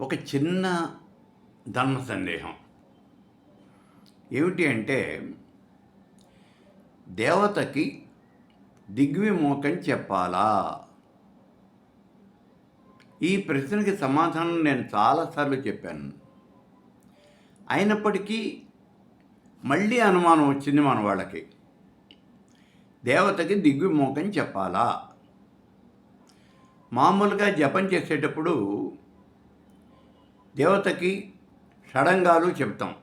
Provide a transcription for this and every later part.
ఒక చిన్న ధర్మ సందేహం. ఏమిటి అంటే దేవతకి దిగ్విమోకం చెప్పాలా? ఈ ప్రశ్నకి సమాధానం నేను చాలాసార్లు చెప్పాను. అయినప్పటికీ మళ్ళీ అనుమానం వచ్చింది మన వాళ్ళకి. దేవతకి దిగ్విమోకం చెప్పాలా? మామూలుగా జపం చేసేటప్పుడు దేవతకి షడంగాలు చెప్తాం.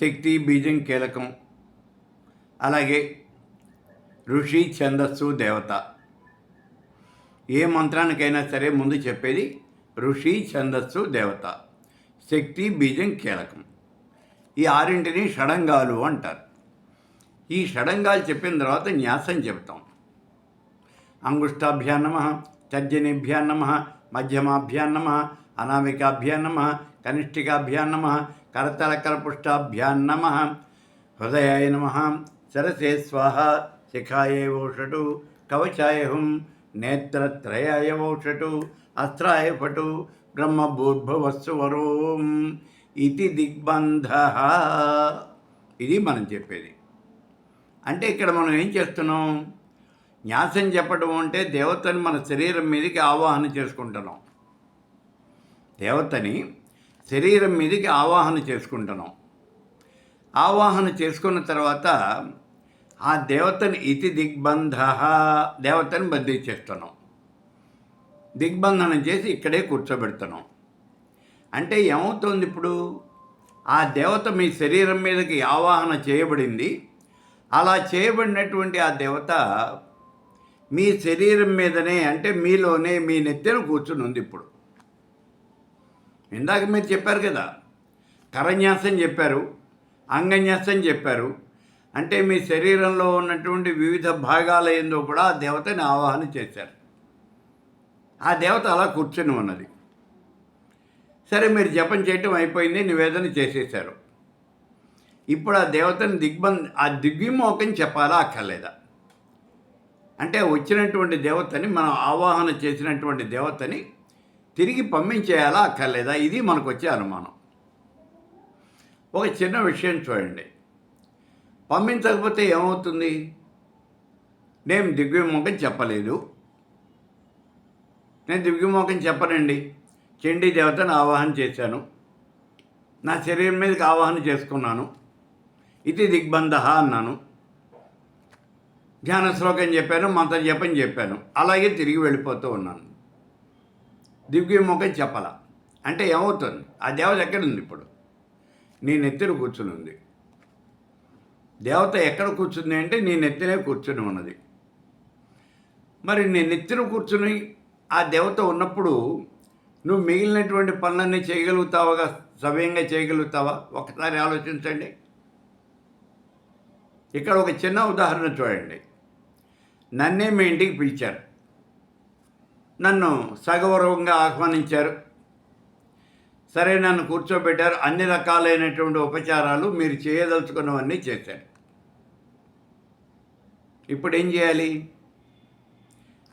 శక్తి బీజం కీలకం. అలాగే ఋషి ఛందస్సు దేవత. ఏ మంత్రానికైనా సరే ముందు చెప్పేది ఋషి ఛందస్సు దేవత. శక్తి బీజం కీలకం. ఈ ఆరింటిని షడంగాలు అంటారు. ఈ షడంగాలు చెప్పిన తర్వాత న్యాసం చెప్తాం అంగుష్టాభ్యాన్నమ తర్జనేభ్యాన్నమ మధ్యమాభ్యాన్నమ అనామికాభ్యాం నమ కనిష్ఠికాభ్యాం నమ నమ హృదయాయ నమ సరసే స్వాహ శిఖాయ ఓషటు కవచాయ హుం నేత్రత్రయాయ ఓషటు అస్త్రాయ పటు బ్రహ్మభూర్భవస్సువరోం. ఇది దిగ్బంధ. ఇది మనం చెప్పేది. అంటే ఇక్కడ మనం ఏం చేస్తున్నాం? న్యాసం చెప్పడం అంటే దేవతని మన శరీరం మీదకి ఆవాహన చేసుకుంటున్నాం. దేవతని శరీరం మీదకి ఆవాహన చేసుకుంటున్నాం. ఆవాహన చేసుకున్న తర్వాత ఆ దేవతని ఇతి దిగ్బంధ దేవతని బంధించేస్తున్నాం దిగ్బంధనం చేసి ఇక్కడే కూర్చోబెడుతున్నాం. అంటే ఏమవుతుంది ఇప్పుడు? ఆ దేవత మీ శరీరం మీదకి ఆవాహన చేయబడింది. అలా చేయబడినటువంటి ఆ దేవత మీ శరీరం మీదనే అంటే మీలోనే మీ నెత్తిన కూర్చుని ఉంది ఇప్పుడు. ఇందాక మీరు చెప్పారు కదా కరన్యాసం చెప్పారు అంగన్యాసం చెప్పారు. అంటే మీ శరీరంలో ఉన్నటువంటి వివిధ భాగాల ఏందో కూడా ఆ దేవతని ఆవాహన చేశారు. ఆ దేవత అలా కూర్చొని ఉన్నది. సరే మీరు జపం చేయటం అయిపోయింది నివేదన చేసేశారు. ఇప్పుడు ఆ దేవతని దిగ్బంధ ఆ దిగ్విమోకం చెప్పాలా అక్కర్లేదా? అంటే వచ్చినటువంటి దేవతని మనం ఆవాహన చేసినటువంటి దేవతని తిరిగి పంపించేయాలా అక్కర్లేదా? ఇది మనకు వచ్చే అనుమానం. ఒక చిన్న విషయం చూడండి. పంపించకపోతే ఏమవుతుంది? నేను దిగ్విమోకం చెప్పలేదు. నేను దిగ్విమోకం చెప్పనండి. చండీ దేవతను ఆవాహన చేశాను. నా శరీరం మీదకి ఆవాహన చేసుకున్నాను. ఇది దిగ్బంధ అన్నాను. ధ్యాన శ్లోకం చెప్పాను మంత్ర జపం చెప్పాను. అలాగే తిరిగి వెళ్ళిపోతూ ఉన్నాను. దివ్యముఖం చెప్పాల. అంటే ఏమవుతుంది? ఆ దేవత ఎక్కడుంది ఇప్పుడు? నీ నెత్తిన కూర్చుని ఉంది. దేవత ఎక్కడ కూర్చుంది అంటే నీ నెత్తినే కూర్చుని ఉన్నది. మరి నీ నెత్తిన కూర్చుని ఆ దేవత ఉన్నప్పుడు నువ్వు మిగిలినటువంటి పనులన్నీ చేయగలుగుతావా? సవ్యంగా చేయగలుగుతావా? ఒకసారి ఆలోచించండి. ఇక్కడ ఒక చిన్న ఉదాహరణ చూడండి. నన్నే మీ ఇంటికి పిలిచారు. నన్ను సగౌరవంగా ఆహ్వానించారు. సరే నన్ను కూర్చోబెట్టారు. అన్ని రకాలైనటువంటి ఉపచారాలు మీరు చేయదలుచుకున్నవన్నీ చేశారు. ఇప్పుడు ఏం చేయాలి?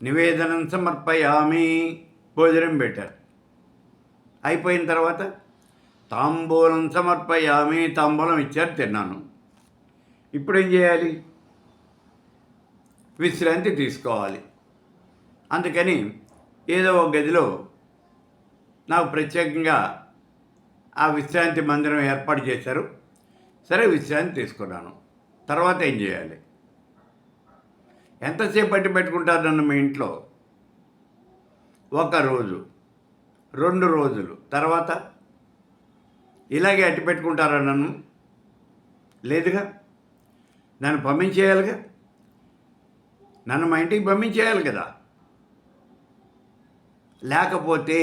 నివేదనం సమర్పయామి భోజనం పెట్టారు. అయిపోయిన తర్వాత తాంబూలం సమర్పయామి తాంబూలం ఇచ్చారు తిన్నాను. ఇప్పుడు ఏం చేయాలి? విశ్రాంతి తీసుకోవాలి. అందుకని ఏదో ఒక గదిలో నాకు ప్రత్యేకంగా ఆ విశ్రాంతి మందిరం ఏర్పాటు చేశారు. సరే విశ్రాంతి తీసుకున్నాను. తర్వాత ఏం చేయాలి? ఎంతసేపు పట్టి పెట్టుకుంటారు నన్ను మీ ఇంట్లో? ఒక రోజు రెండు రోజులు. తర్వాత? ఇలాగే అట్టి పెట్టుకుంటారా నన్ను? లేదుగా? నన్ను పంపించేయాలిగా? నన్ను మా ఇంటికి పంపించేయాలి కదా? లేకపోతే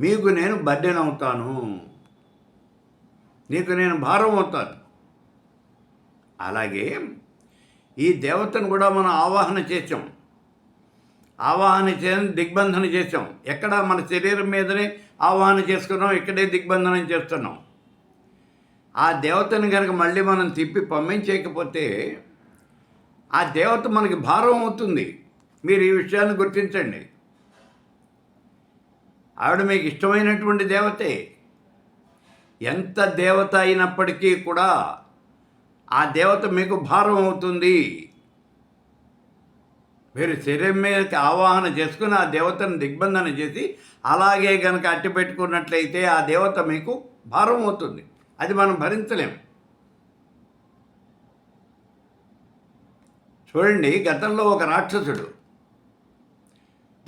మీకు నేను బర్డెన్ అవుతాను. నీకు నేను భారం అవుతాను. అలాగే ఈ దేవతను కూడా మనం ఆవాహన చేసాం ఆవాహన చే దిగ్బంధన చేసాం ఎక్కడ మన శరీరం మీదనే ఆవాహన చేసుకున్నాం ఇక్కడే దిగ్బంధనం చేస్తున్నాం. ఆ దేవతను కనుక మళ్ళీ మనం తిప్పి పంపించేయకపోతే ఆ దేవత మనకి భారం అవుతుంది. మీరు ఈ విషయాన్ని గుర్తించండి. ఆవిడ మీకు ఇష్టమైనటువంటి దేవతే. ఎంత దేవత అయినప్పటికీ కూడా ఆ దేవత మీకు భారం అవుతుంది. మీరు శరీరం మీదకి ఆవాహన చేసుకుని ఆ దేవతను దిగ్బంధన చేసి అలాగే కనుక అట్టి పెట్టుకున్నట్లయితే ఆ దేవత మీకు భారం అవుతుంది. అది మనం భరించలేం. చూడండి గతంలో ఒక రాక్షసుడు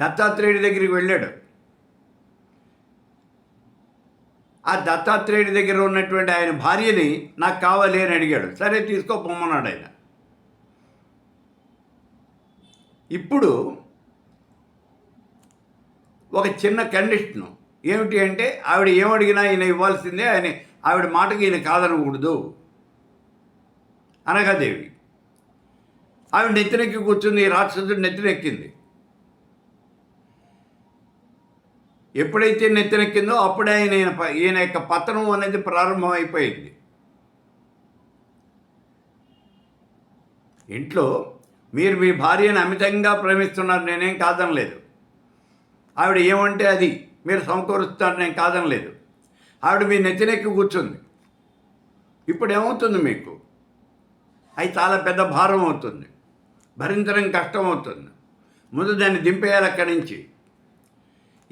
దత్తాత్రేయుడి దగ్గరికి వెళ్ళాడు. ఆ దత్తాత్రేయుడి దగ్గర ఉన్నటువంటి ఆయన భార్యని నాకు కావాలి అని అడిగాడు. సరే తీసుకోపోమన్నాడు ఆయన. ఇప్పుడు ఒక చిన్న కండిషను ఏమిటి అంటే ఆవిడ ఏమడిగినా ఈయన ఇవ్వాల్సిందే ఆయన ఆవిడ మాటకి ఈయన కాదనకూడదు అనగాదేవి. ఆవిడ నెత్తినెక్కి కూర్చుంది ఈ రాక్షసుడు నెత్తినెక్కింది. ఎప్పుడైతే నెత్తినెక్కిందో అప్పుడే ఆయన ఈయన ప- ఈయన యొక్క పతనం అనేది ప్రారంభమైపోయింది. ఇంట్లో మీరు మీ భార్యను అమితంగా ప్రేమిస్తున్నారు నేనేం కాదనలేదు. ఆవిడ ఏమంటే అది మీరు సమకూరుస్తున్నారు నేను కాదనలేదు. ఆవిడ మీ నెత్తినెక్కి కూర్చుంది. ఇప్పుడు ఏమవుతుంది మీకు? అది చాలా పెద్ద భారం అవుతుంది. భరించడం కష్టం అవుతుంది. ముందు దాన్ని దింపేయాలి అక్కడి నుంచి.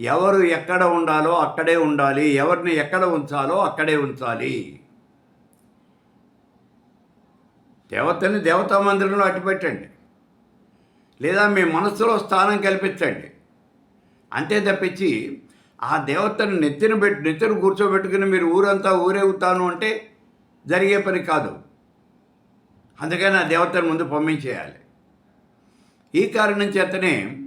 ఎవరు ఎక్కడ ఉండాలో అక్కడే ఉండాలి. ఎవరిని ఎక్కడ ఉంచాలో అక్కడే ఉంచాలి. దేవతని దేవతా మందిరంలో అట్టిపెట్టండి. లేదా మీ మనస్సులో స్థానం కల్పించండి. అంతే తప్పించి ఆ దేవతను నెత్తిన పెట్టి నెత్తిన కూర్చోబెట్టుకుని మీరు ఊరంతా ఊరేగుతాను అంటే జరిగే పని కాదు. అందుకని ఆ దేవతను ముందు పంపించేయాలి. ఈ కారణం చేతనే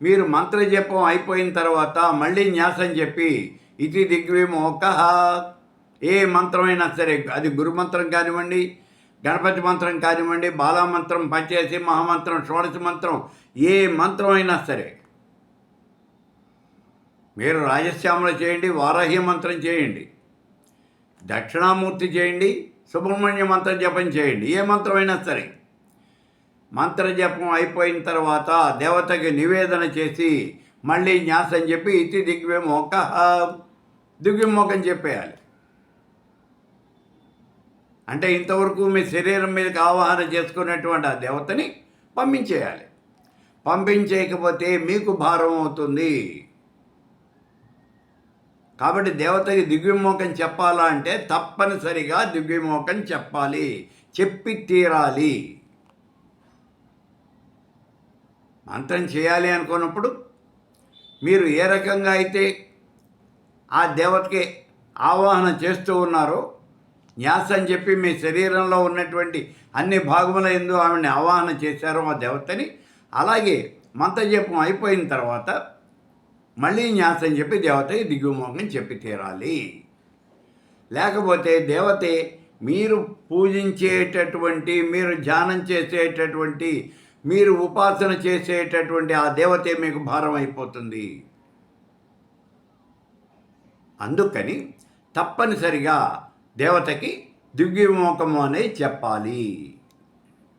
మీరు మంత్రజపం అయిపోయిన తర్వాత మళ్ళీ న్యాసం చెప్పి ఇది దిగ్విమోకహ ఏ మంత్రమైనా సరే అది గురు మంత్రం కానివ్వండి గణపతి మంత్రం కానివ్వండి బాలామంత్రం పంచేసి మహామంత్రం షోడశ మంత్రం ఏ మంత్రం అయినా సరే. మీరు రాజశ్యామల చేయండి వారాహ్య మంత్రం చేయండి దక్షిణామూర్తి చేయండి సుబ్రహ్మణ్య మంత్రం జపం చేయండి ఏ మంత్రమైనా సరే. మంత్రజపం అయిపోయిన తర్వాత దేవతకి నివేదన చేసి మళ్ళీ న్యాసం చెప్పి ఇతి దిగ్విమోక దిగ్విమోకం చెప్పేయాలి. అంటే ఇంతవరకు మీ శరీరం మీదకి ఆవాహన చేసుకున్నటువంటి ఆ దేవతని పంపించేయాలి. పంపించేయకపోతే మీకు భారం అవుతుంది. కాబట్టి దేవతకి దివ్యమోకం చెప్పాలా అంటే తప్పనిసరిగా దివ్యమోకం చెప్పాలి. చెప్పి తీరాలి. అంతం చేయాలి అనుకున్నప్పుడు మీరు ఏ రకంగా అయితే ఆ దేవతకి ఆవాహన చేస్తూ ఉన్నారో న్యాస అని చెప్పి మీ శరీరంలో ఉన్నటువంటి అన్ని భాగముల ఎందు ఆమెని ఆవాహన చేశారో ఆ దేవతని అలాగే మంత్రజపం అయిపోయిన తర్వాత మళ్ళీ న్యాస అని చెప్పి దేవతకి దిగుమోగం చెప్పి తీరాలి. లేకపోతే దేవతే మీరు పూజించేటటువంటి మీరు ధ్యానం చేసేటటువంటి మీరు ఉపాసన చేసేటటువంటి ఆ దేవతే మీకు భారం అయిపోతుంది. అందుకని తప్పనిసరిగా దేవతకి దివ్యమోకము అనేది చెప్పాలి.